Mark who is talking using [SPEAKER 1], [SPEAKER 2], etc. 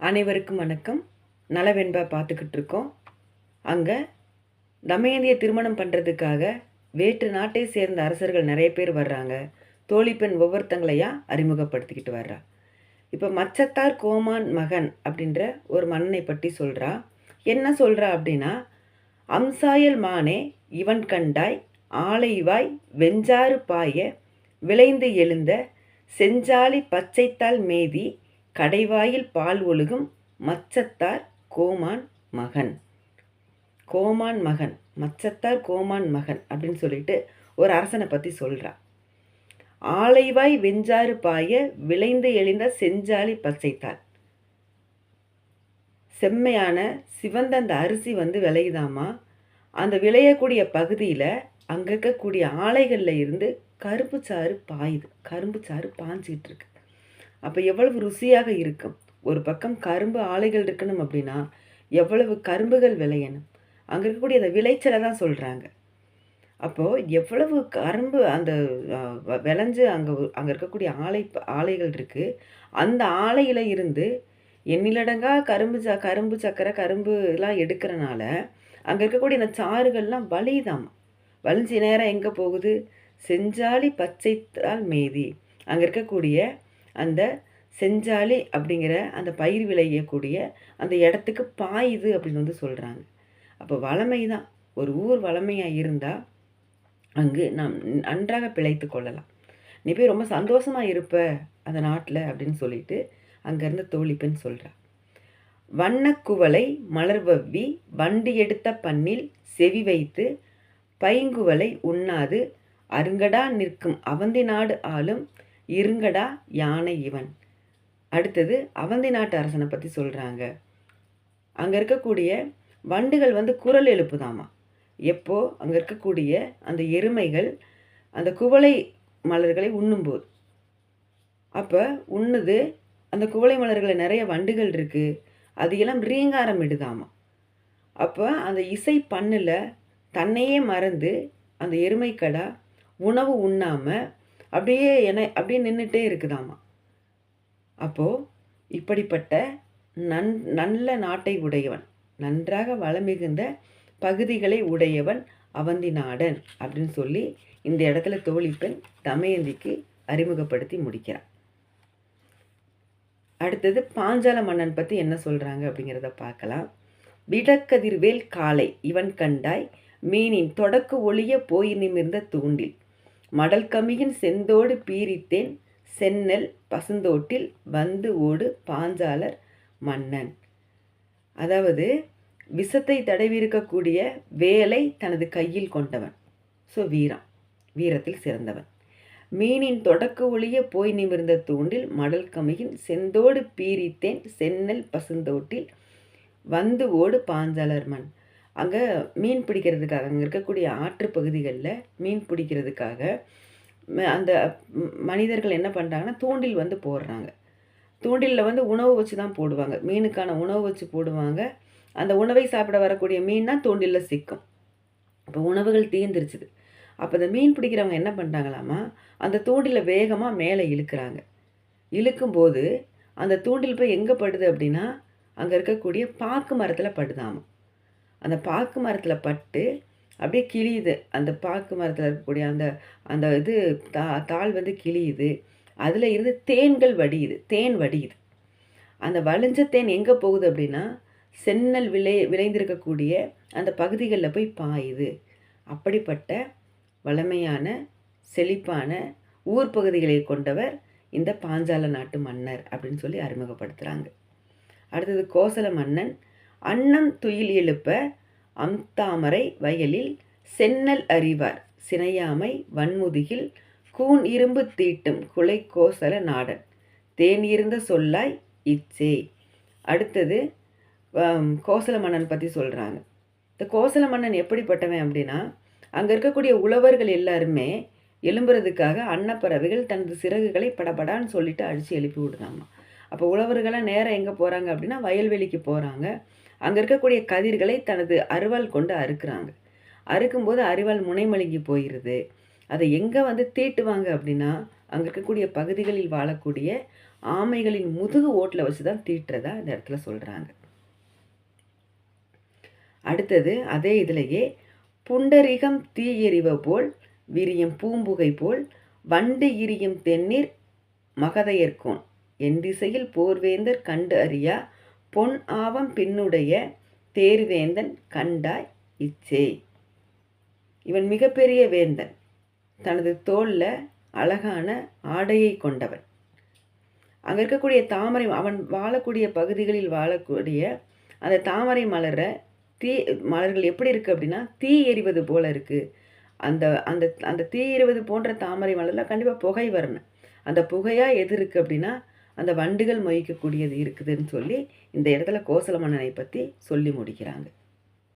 [SPEAKER 1] அனைவருக்கும் வணக்கம். நலவென்ப பார்த்துக்கிட்டு இருக்கோம் அங்கே தமயந்தியை திருமணம் பண்ணுறதுக்காக வேற்று நாட்டை சேர்ந்த அரசர்கள் நிறைய பேர் வர்றாங்க. தோழிப்பெண் ஒவ்வொருத்தங்களையா அறிமுகப்படுத்திக்கிட்டு வர்றா. இப்போ மச்சத்தார் கோமான் மகன் அப்படின்ற ஒரு மன்னனை பற்றி சொல்கிறா என்ன சொல்கிறா அப்படின்னா அம்சாயல் மானே இவன் கண்டாய் ஆலைவாய் வெஞ்சாறு பாய விளைந்து எழுந்த செஞ்சாலி பச்சைத்தால் மேதி கடைவாயில் பால் ஒழுகும் மச்சத்தார் கோமான் மகன். கோமான் மகன் மச்சத்தார் கோமான் மகன் அப்படின்னு சொல்லிட்டு ஒரு அரசனை பற்றி சொல்கிறா ஆலைவாய் வெஞ்சாறு பாய விளைந்து எழுந்த செஞ்சாலி பச்சைத்தாள். செம்மையான சிவந்த அந்த அரிசி வந்து விளையுதாமா? அந்த விளையக்கூடிய பகுதியில் அங்கே இருக்கக்கூடிய ஆலைகளில் இருந்து கரும்பு சாறு பாயுது கரும்பு சாறு பாஞ்சிக்கிட்டு இருக்கு. அப்போ எவ்வளவு ருசியாக இருக்கும். ஒரு பக்கம் கரும்பு ஆலைகள் இருக்கணும் அப்படின்னா எவ்வளவு கரும்புகள் விளையணும். அங்கே இருக்கக்கூடிய அந்த விளைச்சலை தான் சொல்கிறாங்க அப்போது எவ்வளவு கரும்பு அந்த விளைஞ்சு அங்கே அங்கே இருக்கக்கூடிய ஆலை ஆலைகள் இருக்குது அந்த ஆலையில் இருந்து எண்ணிலடங்கா கரும்பு ச கரும்பு சக்கரை கரும்பு எல்லாம் எடுக்கிறனால அங்கே இருக்கக்கூடிய அந்த சாறுகள்லாம் வலிதாமா. வலிஞ்சு நேரம் எங்கே போகுது? செஞ்சாலி பச்சைத்தால் மேதி. அங்கே இருக்கக்கூடிய அந்த செஞ்சாலி அப்படிங்கிற அந்த பயிர் விளையக்கூடிய அந்த இடத்துக்கு பாயுது அப்படின்னு வந்து சொல்கிறாங்க அப்போ வளமை தான் ஒரு ஊர் வளமையாக இருந்தால் அங்கு நாம் நன்றாக பிழைத்து கொள்ளலாம். நீ போய் ரொம்ப சந்தோஷமாக இருப்ப அந்த நாட்டில் அப்படின்னு சொல்லிட்டு அங்கேருந்து தோழிப்பெண் சொல்கிறா வண்ணக்குவலை மலர்வவ்வி வண்டி எடுத்த பண்ணில் செவி வைத்து பைங்குவலை உண்ணாது அருங்கடா நிற்கும் அவந்தி நாடு ஆளும் இருங்கடா யானை இவன். அடுத்தது அவந்தி நாட்டு அரசனை பற்றி சொல்கிறாங்க அங்கே இருக்கக்கூடிய வண்டுகள் வந்து குரல் எழுப்புதாமா? எப்போ? அங்கே இருக்கக்கூடிய அந்த எருமைகள் அந்த குவளை மலர்களை உண்ணும்போது அப்போ உண்ணுது அந்த குவளை மலர்களை நிறைய வண்டுகள் இருக்குது அது எல்லாம் ரீங்காரம் இடுதாமா? அப்போ அந்த இசை பண்ணில் தன்னையே மறந்து அந்த எருமைக்கடா உணவு உண்ணாமல் அப்படியே என அப்படியே நின்றுட்டே இருக்குதாமா. அப்போது இப்படிப்பட்ட நன் நல்ல நாட்டை உடையவன் நன்றாக வளமிகுந்த பகுதிகளை உடையவன் அவந்தி நாடன் அப்படின்னு சொல்லி இந்த இடத்துல தோழிப்பெண் தமயந்திக்கு அறிமுகப்படுத்தி முடிக்கிறான் அடுத்தது பாஞ்சால மன்னன் பற்றி என்ன சொல்கிறாங்க அப்படிங்கிறத பார்க்கலாம். விடக்கதிர்வேல் காலை இவன் கண்டாய் மீனின் தொடக்கு ஒளிய போய் நிமிர்ந்த தூண்டில். மடல் கமியின் செந்தோடு பீரித்தேன் சென்னல் பசுந்தோட்டில் வந்து ஓடு பாஞ்சாலர் மன்னன். அதாவது விஷத்தை தடவிருக்கக்கூடிய வேலை தனது கையில் கொண்டவன். ஸோ வீரம். வீரத்தில் சிறந்தவன். மீனின் தொடக்க ஒளிய போய் நிமிர்ந்த தூண்டில் மடல் கமியின் செந்தோடு பீரித்தேன் சென்னல் பசுந்தோட்டில் வந்து ஓடு பாஞ்சாலர் மண் அங்கே மீன் பிடிக்கிறதுக்காக அங்கே இருக்கக்கூடிய ஆற்று பகுதிகளில் மீன் பிடிக்கிறதுக்காக ம- அந்த மனிதர்கள் என்ன பண்ணுறாங்கன்னா தூண்டில் வந்து போடுறாங்க. தூண்டிலில் வந்து உணவு வச்சு தான் போடுவாங்க. மீனுக்கான உணவு வச்சு போடுவாங்க. அந்த உணவை சாப்பிட வரக்கூடிய மீன்னா தூண்டிலில் சிக்கும். அப்போ உணவுகள் தீர்ந்துருச்சுது. அப்போ இந்த மீன் பிடிக்கிறவங்க என்ன பண்ணுறாங்களாமா அந்த தூண்டிலை வேகமாக மேலே இழுக்கிறாங்க. இழுக்கும்போது அந்த தூண்டில் போய் எங்கே படுது அப்படின்னா அங்கே இருக்கக்கூடிய பாக்கு மரத்தில் படுதாமா. அந்த பாக்கு மரத்தில் பட்டு அப்படியே கிழியுது. அந்த பாக்கு மரத்தில் இருக்கக்கூடிய அந்த அந்த இது தா தாள் வந்து கிழியுது. அதில் இருந்து தேன்கள் வடியுது. தேன் வடியுது. அந்த வளைஞ்ச தேன் எங்கே போகுது அப்படின்னா சென்னல் விளை விளைந்திருக்கக்கூடிய அந்த பகுதிகளில் போய் பாயுது. அப்படிப்பட்ட வளமையான செழிப்பான ஊர் பகுதிகளை கொண்டவர் இந்த பாஞ்சால நாட்டு மன்னர் அப்படின்னு சொல்லி அறிமுகப்படுத்துகிறாங்க அடுத்தது கோசல மன்னன். அன்னம் துயில் எழுப்ப அம்தாமரை வயலில் சென்னல் அறிவார். சினையாமை வன்முதுகில் கூன் இரும்பு தீட்டும் குலை கோசல நாடன். தேன் இருந்த சொல்லாய் இச்சே. அடுத்தது கோசல மன்னன் பற்றி சொல்கிறாங்க இந்த கோசல மன்னன் எப்படிப்பட்டவன் அப்படின்னா அங்கே இருக்கக்கூடிய உழவர்கள் எல்லாருமே எழும்புறதுக்காக அன்னப்பறவைகள் தனது சிறகுகளை படபடான்னு சொல்லிட்டு அடித்து எழுப்பி விடுறாங்க அப்போ உழவர்களாம் நேரம் எங்கே போகிறாங்க அப்படின்னா வயல்வெளிக்கு போகிறாங்க அங்கே இருக்கக்கூடிய கதிர்களை தனது அருவாள் கொண்டு அறுக்கிறாங்க. அறுக்கும்போது அருவாள் முனைமழுங்கி போயிடுது அதை எங்கே வந்து தீட்டுவாங்க அப்படின்னா அங்கே இருக்கக்கூடிய பகுதிகளில் வாழக்கூடிய ஆமைகளின் முதுகு ஓட்டில் வச்சு தான் தீட்டுறதா இந்த இடத்துல சொல்கிறாங்க அடுத்தது அதே இதிலேயே புண்டரிகம் தீ எறிவ போல் விரியும் பூம்புகை போல் வண்டு எரியும் தென்னீர் மகதையர்கோன் என் திசையில் போர்வேந்தர் கண்டு அறியா பொன் ஆவம் பின்னுடைய தேர்வேந்தன் கண்டாய் இச்சே. இவன் மிகப்பெரிய வேந்தன். தனது தோல்ல அழகான ஆடையை கொண்டவன். அங்கே இருக்கக்கூடிய தாமரை அவன் வாழக்கூடிய பகுதிகளில் வாழக்கூடிய அந்த தாமரை மலரை தீ மலர்கள் எப்படி இருக்குது அப்படின்னா தீ எறிவது போல இருக்குது அந்த அந்த அந்த தீ எறிவது போன்ற தாமரை மலரில் கண்டிப்பாக புகை வரணும். அந்த புகையாக எது இருக்குது அப்படின்னா அந்த வண்டுகள் மொய்க்கக்கூடியது இருக்குதுன்னு சொல்லி இந்த இடத்துல கோசல மன்னனை பற்றி சொல்லி முடிக்கிறாங்க.